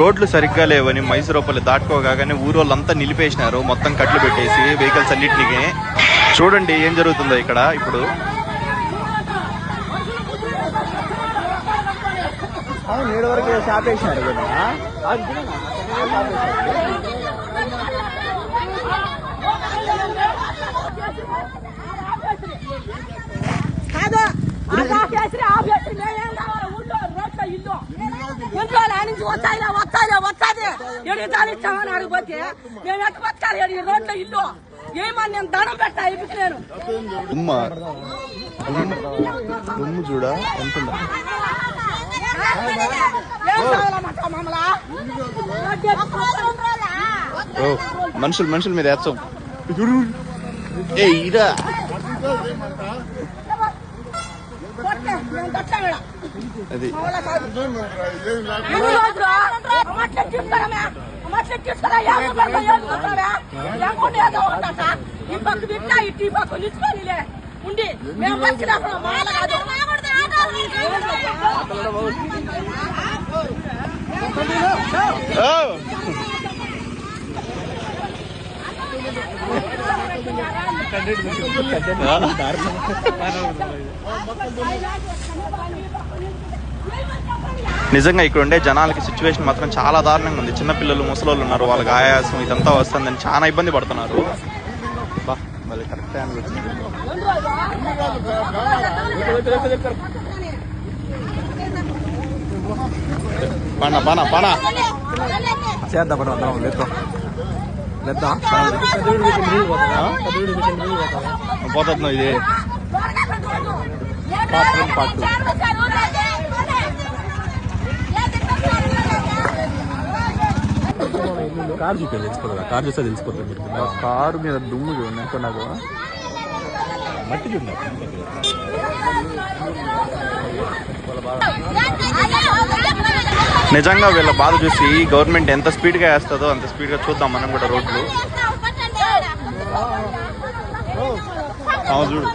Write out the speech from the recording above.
రోడ్లు సరిగ్గా లేవని మైసూరోపల్లి దాటుకోగానే ఊరోళ్ళంతా నిలిపేసినారు. మొత్తం కట్లు పెట్టేసి వెహికల్స్ అన్నిటినీ. చూడండి ఏం జరుగుతుందో ఇక్కడ ఇప్పుడు. నేడు వరకు షాప్ వేసినారు కదా ఇంట్లో నుంచి వచ్చాయి ఎడి దాని ఇచ్చామని అడిగిపోతే మేము ఎట్ట బతకాలి? ఎడి రోడ్లో ఇల్లు? ఏమని నేను దండం పెట్టా ఇప్పుడు నేను. దుమ్మ. చూడ ఎంత మనుషులు మనుషుల మీద వేస్తాం ఏ ఇరా. కొట్టే, మేము దొట్టాం ఈడ. అది మా వల్ల కాదు. ఎన్ని రోజులు? అమ్మట్లే తీసుకురామే. అమ్మట్లే తీసుకురా. యాభై రూపాయలు ఏం తీసుకురామే? లేకుంటే ఏదో ఉండట. ఈ పక్క తిట్టా, ఇటు ఈ పక్క నిలుచుకోనిలే. ఉండి మేము వచ్చినప్పుడు మా వల్ల కాదు. ఓ! నిజంగా ఇక్కడ ఉండే జనాలకి సిచ్యువేషన్ మాత్రం చాలా దారుణంగా ఉంది. చిన్నపిల్లలు ముసలోళ్ళు ఉన్నారు. వాళ్ళకి ఆయాసం ఇదంతా వస్తుందని చాలా ఇబ్బంది పడుతున్నారు. మళ్ళీ కరెక్ట్ టైం పన పన పన చేద్దాం పోతున్నావు ఇది. పాత్రం పాటు. కార్ చూపే తెలిసిపోతుందా కార్ చూస్తే తెలిసిపోతుంది కారు మీద దుమ్ము చూడండి ఎంత నాకు? మట్టి చూడండి. నిజంగా వీళ్ళ బాధ చూసి గవర్నమెంట్ ఎంత స్పీడ్గా వేస్తుందో అంత స్పీడ్గా చూద్దాం మనం కూడా రోడ్లు. అవును చూడు.